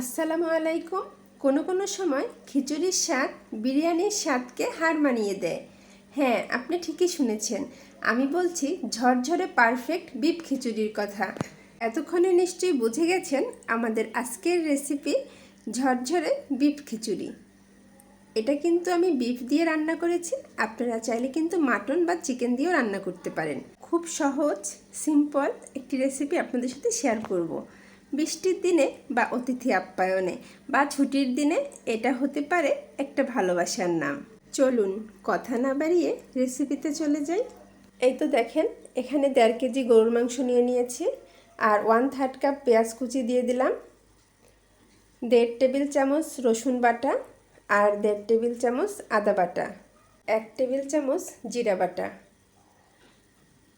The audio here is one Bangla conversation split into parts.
আসসালামু আলাইকুম। কোনো কোনো সময় খিচুড়ির স্বাদ, বিরিয়ানির স্বাদকে হার মানিয়ে দেয়। হ্যাঁ আপনি ঠিকই শুনেছেন। আমি বলছি ঝরঝরে পারফেক্ট বিপ খিচুড়ির কথা। এতক্ষণে নিশ্চয়ই বুঝে গেছেন আমাদের আজকের রেসিপি ঝরঝরে বিপ খিচুড়ি। এটা কিন্তু আমি বিফ দিয়ে রান্না করেছি। আপনারা চাইলে কিন্তু মাটন বা চিকেন দিয়েও রান্না করতে পারেন। খুব সহজ সিম্পল একটি রেসিপি আপনাদের সাথে শেয়ার করব। বৃষ্টির দিনে বা অতিথি আপ্যায়নে বা ছুটির দিনে এটা হতে পারে একটা ভালোবাসার নাম। চলুন কথা না বাড়িয়ে রেসিপিতে চলে যাই। এই তো দেখেন, এখানে দেড় কেজি গরুর মাংস নিয়ে নিয়েছি আর ওয়ান থার্ড কাপ পেঁয়াজ কুচি দিয়ে দিলাম, দেড় টেবিল চামচ রসুন বাটা আর দেড় টেবিল চামচ আদা বাটা, এক টেবিল চামচ জিরা বাটা,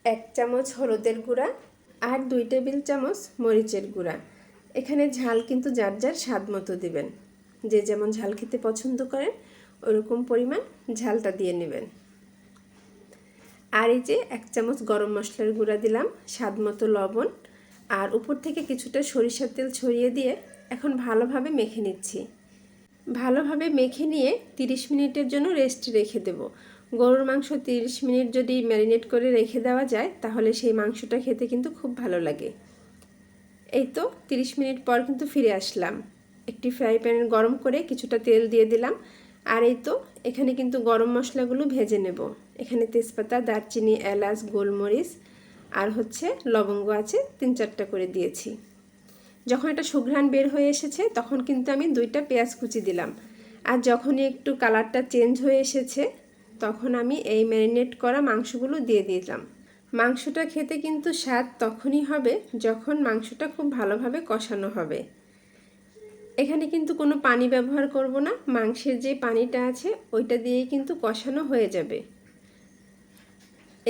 এক চামচ হলুদের গুঁড়া আর দুই টেবিল চামচ মরিচের গুঁড়া। এখানে ঝাল কিন্তু যার যার স্বাদ মতো দেবেন। যে যেমন ঝাল খেতে পছন্দ করেন, ওরকম পরিমাণ ঝালটা দিয়ে নেবেন। আর এই যে এক চামচ গরম মশলার গুঁড়া দিলাম, স্বাদ মতো লবণ। আর উপর থেকে কিছুটা সরিষার তেল ছড়িয়ে দিয়ে এখন ভালোভাবে মেখে নিচ্ছি। ভালোভাবে মেখে নিয়ে 30 মিনিটের জন্য রেস্ট রেখে দেব। গরুর মাংস 30 মিনিট যদি ম্যারিনেট করে রেখে দেওয়া যায়, তাহলে সেই মাংসটা খেতে কিন্তু খুব ভালো লাগে। এই তো 30 মিনিট পর কিন্তু ফিরে আসলাম। একটি ফ্রাই প্যান গরম করে কিছুটা তেল দিয়ে দিলাম। আর এই তো এখানে কিন্তু গরম মশলাগুলো ভেজে নেব। এখানে তেজপাতা, দারচিনি, এলাচ, গোলমরিচ আর হচ্ছে লবঙ্গ আছে তিন চারটা করে দিয়েছি। যখন এটা সুঘ্রাণ বের হয়ে এসেছে, তখন কিন্তু আমি দুইটা পেঁয়াজ কুচি দিলাম। আর যখনই একটু কালারটা চেঞ্জ হয়ে এসেছে তখন আমি এই ম্যারিনেট করা মাংসগুলো দিয়ে দিলাম। মাংসটা খেতে কিন্তু স্বাদ তখনই হবে যখন মাংসটা খুব ভালোভাবে কষানো হবে। এখানে কিন্তু কোনো পানি ব্যবহার করব না, মাংসের যে পানিটা আছে ওইটা দিয়েই কিন্তু কষানো হয়ে যাবে।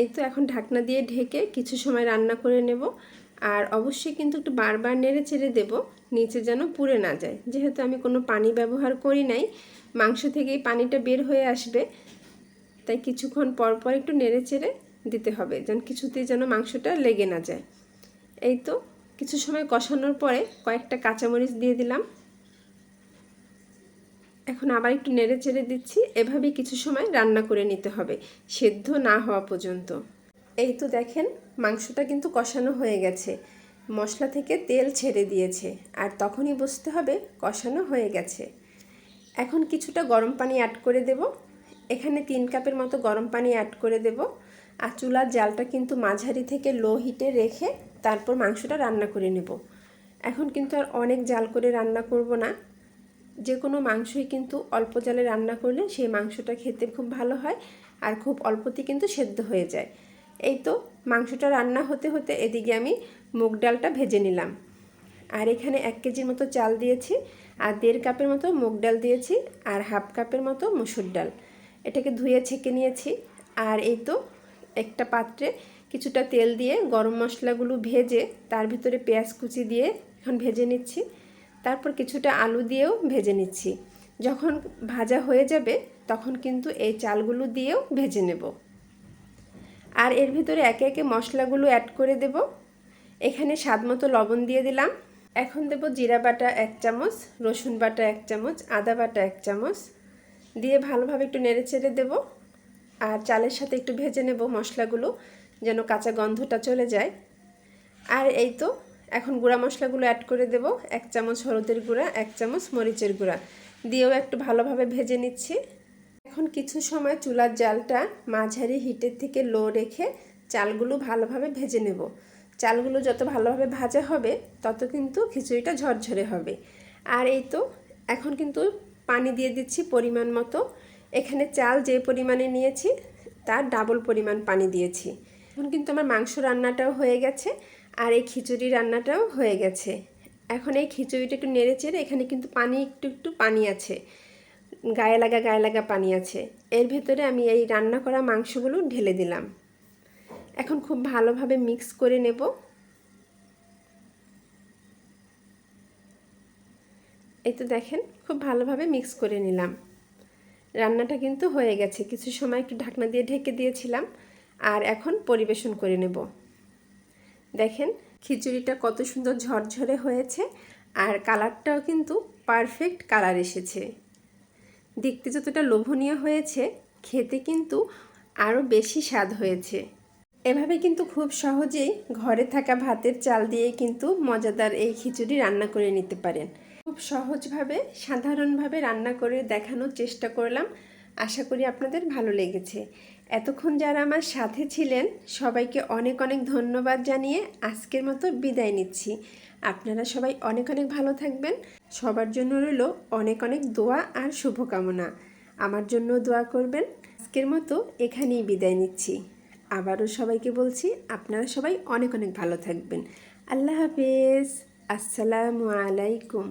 এই তো এখন ঢাকনা দিয়ে ঢেকে কিছু সময় রান্না করে নেব আর অবশ্যই কিন্তু একটু বারবার নেড়ে চেড়ে দেবো, নিচে যেন পুড়ে না যায়। যেহেতু আমি কোনো পানি ব্যবহার করি নাই, মাংস থেকেই পানিটা বের হয়ে আসবে তাই কিছুক্ষণ পর পর একটু নেড়ে চেড়ে দিতে হবে যেন কিছুতেই যেন মাংসটা লেগে না যায়। এই তো কিছু সময় কষানোর পরে কয়েকটা কাঁচামরিচ দিয়ে দিলাম। এখন আবার একটু নেড়ে চেড়ে দিচ্ছি, এভাবেই কিছু সময় রান্না করে নিতে হবে, সেদ্ধ না হওয়া পর্যন্ত। এই তো দেখেন মাংসটা কিন্তু কষানো হয়ে গেছে। মশলা থেকে তেল ছেড়ে দিয়েছে আর তখনই বুঝতে হবে কষানো হয়ে গেছে। এখন কিছুটা গরম পানি অ্যাড করে দেব। এখানে তিন কাপের মতো গরম পানি অ্যাড করে দেব। আর চুলার জালটা কিন্তু মাঝারি থেকে লো হিটে রেখে তারপর মাংসটা রান্না করে নেব। এখন কিন্তু আর অনেক জাল করে রান্না করব না। যে কোনো মাংসই কিন্তু অল্প জালে রান্না করলে সেই মাংসটা খেতে খুব ভালো হয় আর খুব অল্পতে কিন্তু সেদ্ধ হয়ে যায়। এই তো মাংসটা রান্না হতে হতে এদিকে আমি মুগ ডালটা ভেজে নিলাম। আর এখানে এক কেজির মতো চাল দিয়েছি, আর দেড় কাপের মতো মুগ ডাল দিয়েছি, আর হাফ কাপের মতো মুসুর ডাল। এটাকে ধুয়ে ছেঁকে নিয়েছি। আর এই তো একটা পাত্রে কিছুটা তেল দিয়ে গরম মশলাগুলো ভেজে তার ভিতরে পেঁয়াজ কুচি দিয়ে এখন ভেজে নিচ্ছি। তারপর কিছুটা আলু দিয়েও ভেজে নিচ্ছি। যখন ভাজা হয়ে যাবে তখন কিন্তু এই চালগুলো দিয়েও ভেজে নেব। আর এর ভিতরে একে একে মশলাগুলো অ্যাড করে দেব। এখানে স্বাদ মতো লবণ দিয়ে দিলাম। এখন দেব জিরা বাটা এক চামচ, রসুন বাটা এক চামচ, আদা বাটা এক চামচ দিয়ে ভালোভাবে একটু নেড়ে চেড়ে দেবো। আর চালের সাথে একটু ভেজে নেব মশলাগুলো, যেন কাঁচা গন্ধটা চলে যায়। আর এই তো, এখন গুঁড়া মশলাগুলো অ্যাড করে দেব, এক চামচ হলুদের গুঁড়া, এক চামচ মরিচের গুঁড়া। দিয়েও একটু ভালোভাবে ভেজে নিচ্ছি। এখন কিছু সময় চুলার জালটা মাঝারি হিটের থেকে লো রেখে চালগুলো ভালোভাবে ভেজে নেব। চালগুলো যত ভালোভাবে ভাজা হবে, তত কিন্তু খিচুড়িটা ঝরঝরে হবে। আর এই তো, এখন কিন্তু পানি দিয়ে দিচ্ছি পরিমাণ মতো। এখানে চাল যে পরিমাণে নিয়েছি, তার ডাবল পরিমাণ পানি দিয়েছি। এখন কিন্তু আমার মাংস রান্নাটাও হয়ে গেছে আর এই খিচুড়ি রান্নাটাও হয়ে গেছে। এখন এই খিচুড়িটা একটু নেড়ে চেড়ে এখানে কিন্তু পানি, একটু একটু পানি আছে। গায়ে লাগা গায়ে লাগা পানি আছে। এর ভেতরে আমি এই রান্না করা মাংসগুলো ঢেলে দিলাম। এখন খুব ভালোভাবে মিক্স করে নেব। এই তো দেখেন, খুব ভালোভাবে মিক্স করে নিলাম। রান্নাটা কিন্তু হয়ে গেছে। কিছু সময় একটু ঢাকনা দিয়ে ঢেকে দিয়েছিলাম আর এখন পরিবেশন করে নেব। দেখেন, খিচুড়িটা কত সুন্দর ঝরঝরে হয়েছে আর কালারটাও কিন্তু পারফেক্ট কালার এসেছে। দেখতে যতটা লোভনীয় হয়েছে, খেতে কিন্তু আরও বেশি স্বাদ হয়েছে। এভাবে কিন্তু খুব সহজেই ঘরে থাকা ভাতের চাল দিয়ে কিন্তু মজাদার এই খিচুড়ি রান্না করে নিতে পারেন। খুব সহজভাবে, সাধারণভাবে রান্না করে দেখানোর চেষ্টা করলাম। আশা করি আপনাদের ভালো লেগেছে। এতক্ষণ যারা আমার সাথে ছিলেন, সবাইকে অনেক অনেক ধন্যবাদ জানিয়ে আজকের মতো বিদায় নিচ্ছি। আপনারা সবাই অনেক অনেক ভালো থাকবেন। সবার জন্য রইল অনেক অনেক দোয়া আর শুভকামনা। আমার জন্য দোয়া করবেন। আজকের মতো এখানেই বিদায় নিচ্ছি। আবারও সবাইকে বলছি, আপনারা সবাই অনেক অনেক ভালো থাকবেন। আল্লাহ হাফেজ। আসসালামু আলাইকুম।